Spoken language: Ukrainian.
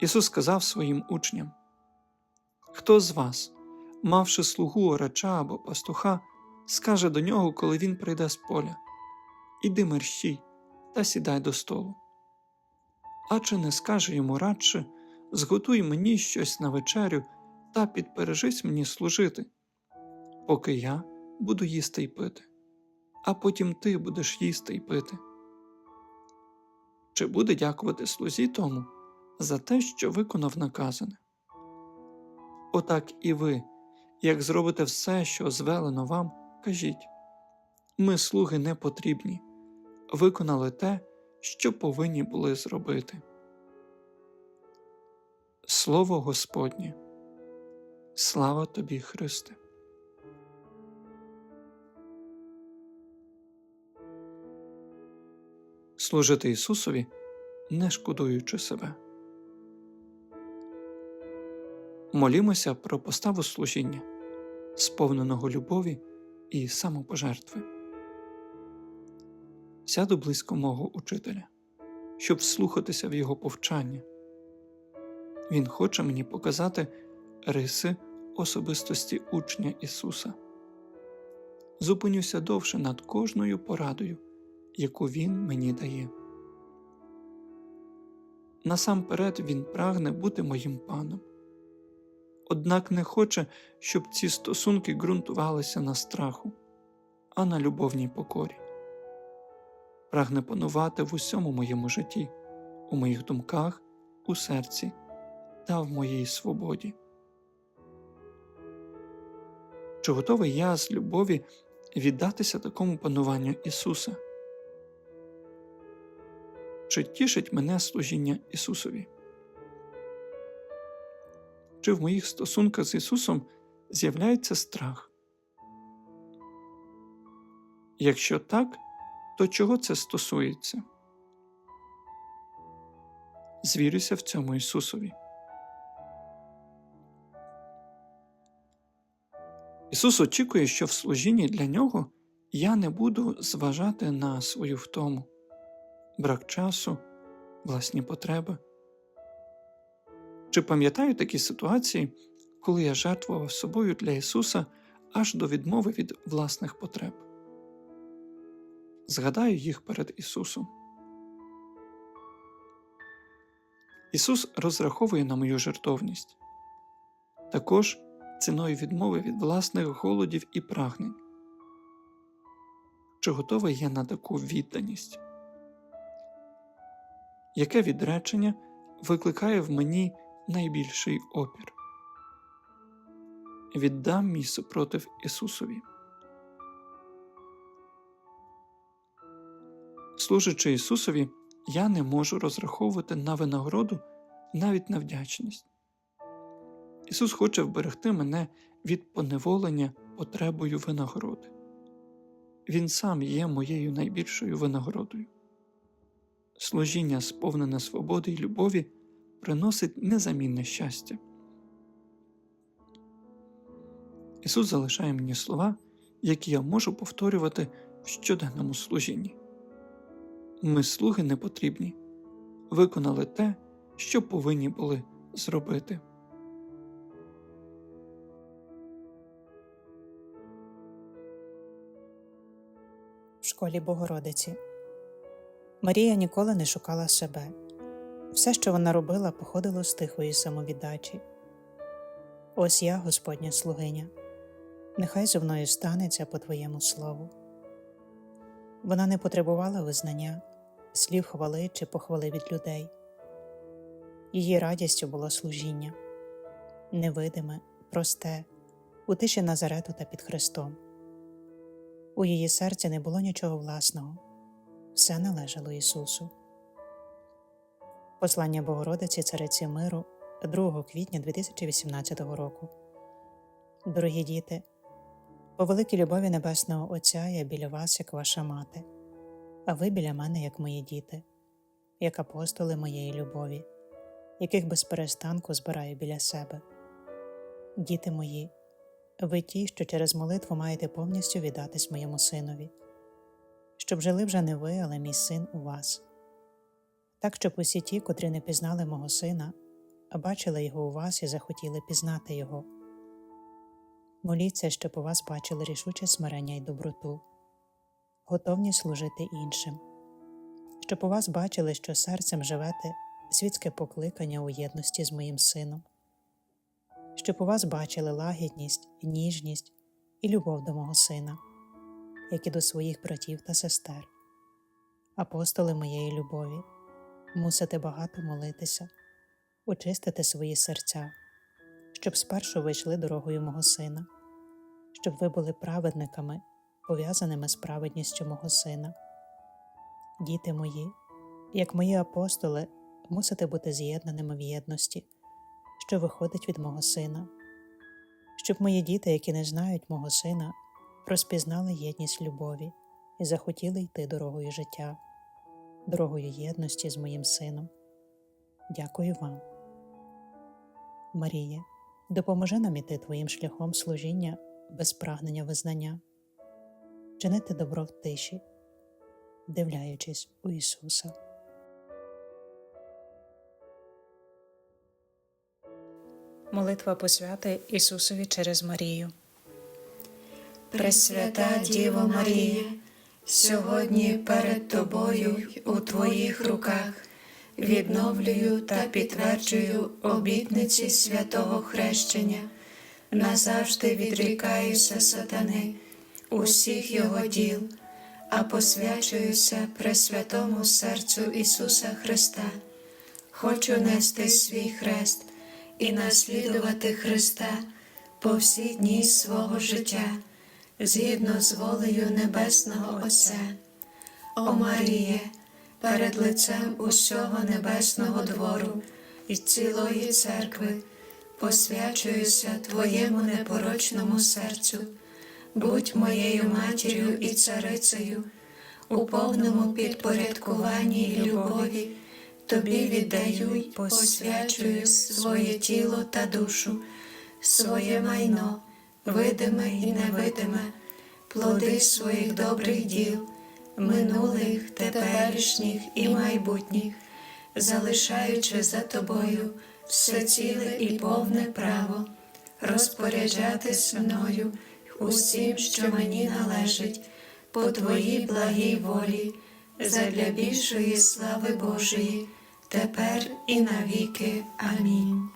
Ісус сказав своїм учням: Хто з вас, мавши слугу орача або пастуха, скаже до нього, коли він прийде з поля: Іди мерщій та сідай до столу. А чи не скаже йому радше зготуй мені щось на вечерю та підпережись мені служити, поки я буду їсти й пити а потім ти будеш їсти й пити. Чи буде дякувати слузі тому за те, що виконав наказане? Отак і ви, як зробите все, що звелено вам, кажіть ми, слуги, не потрібні, виконали те, що повинні були зробити. Слово Господнє. Слава тобі, Христе! служити Ісусові, не шкодуючи себе. Молімося про поставу служіння, сповненого любові і самопожертви. Сяду близько мого учителя, щоб слухатися в його повчання. Він хоче мені показати риси особистості учня Ісуса. Зупинюся довше над кожною порадою яку Він мені дає. Насамперед Він прагне бути моїм паном, однак не хоче, щоб ці стосунки ґрунтувалися на страху, а на любовній покорі. Прагне панувати в усьому моєму житті, у моїх думках, у серці та в моїй свободі. Чи готовий я з любові віддатися такому пануванню Ісуса? Чи тішить мене служіння Ісусові? Чи в моїх стосунках з Ісусом з'являється страх? Якщо так, то чого це стосується? Звірюся в цьому Ісусові. Ісус очікує, що в служінні для нього я не буду зважати на свою втому брак часу, власні потреби. Чи пам'ятаю такі ситуації, коли я жертвував собою для Ісуса аж до відмови від власних потреб? Згадаю їх перед Ісусом. Ісус розраховує на мою жертовність, також ціною відмови від власних голодів і прагнень. Чи готовий я на таку відданість? яке відречення викликає в мені найбільший опір. Віддам мій супротив Ісусові. Служачи Ісусові, я не можу розраховувати на винагороду навіть на вдячність. Ісус хоче вберегти мене від поневолення потребою винагороди. Він сам є моєю найбільшою винагородою служіння, сповнене свободи й любові, приносить незамінне щастя. Ісус залишає мені слова, які я можу повторювати в щоденному служінні. Ми, слуги, не потрібні, виконали те, що повинні були зробити. В школі Богородиці Марія ніколи не шукала себе. Все, що вона робила, походило з тихої самовіддачі. Ось я, Господня слугиня, нехай зо мною станеться по Твоєму слову. Вона не потребувала визнання, слів хвали чи похвали від людей. Її радістю було служіння, невидиме, просте, у тиші Назарету та під Христом. У її серці не було нічого власного, все належало Ісусу. Послання Богородиці Цариці Миру 2 квітня 2018 року. Дорогі діти, по великій любові Небесного Отця я біля вас, як ваша мати, а ви біля мене, як мої діти, як апостоли моєї любові, яких без перестанку збираю біля себе. Діти мої, ви ті, що через молитву маєте повністю віддатись моєму синові, щоб жили вже не ви, але мій син у вас. Так, щоб усі ті, котрі не пізнали мого сина, бачили його у вас і захотіли пізнати його. Моліться, щоб у вас бачили рішуче смирення й доброту, готовність служити іншим, щоб у вас бачили, що серцем живете світське покликання у єдності з моїм сином, щоб у вас бачили лагідність, ніжність і любов до мого сина, як і до своїх братів та сестер, апостоли моєї любові мусите багато молитися, очистити свої серця, щоб спершу ви йшли дорогою мого сина, щоб ви були праведниками, пов'язаними з праведністю мого сина. Діти мої, як мої апостоли, мусите бути з'єднаними в єдності, що виходить від мого сина, щоб мої діти, які не знають мого сина, розпізнали єдність любові і захотіли йти дорогою життя дорогою єдності з моїм сином. Дякую вам. Маріє, допоможи нам іти Твоїм шляхом служіння без прагнення визнання, чинити добро в тиші, вдивляючись у Ісуса. Молитва посвяти Ісусові через Марію. Пресвята Діво Марія, сьогодні перед Тобою у Твоїх руках. Відновлюю та підтверджую обітниці святого хрещення, назавжди відрікаюся сатани, усіх його діл, а посвячуюся Пресвятому серцю Ісуса Христа. Хочу нести свій хрест і наслідувати Христа по всі дні свого життя згідно з волею Небесного Отця. О Маріє, перед лицем усього небесного двору і цілої церкви посвячуюся Твоєму непорочному серцю, будь моєю матір'ю і царицею, у повному підпорядкуванні й любові. Тобі віддаю й посвячую своє тіло та душу, своє майно, видиме і невидиме, плоди своїх добрих діл, минулих, теперішніх і майбутніх, залишаючи за тобою все ціле і повне право, розпоряджатись мною усім, що мені належить, по твоїй благій волі, задля більшої слави Божої, тепер і навіки. Амінь.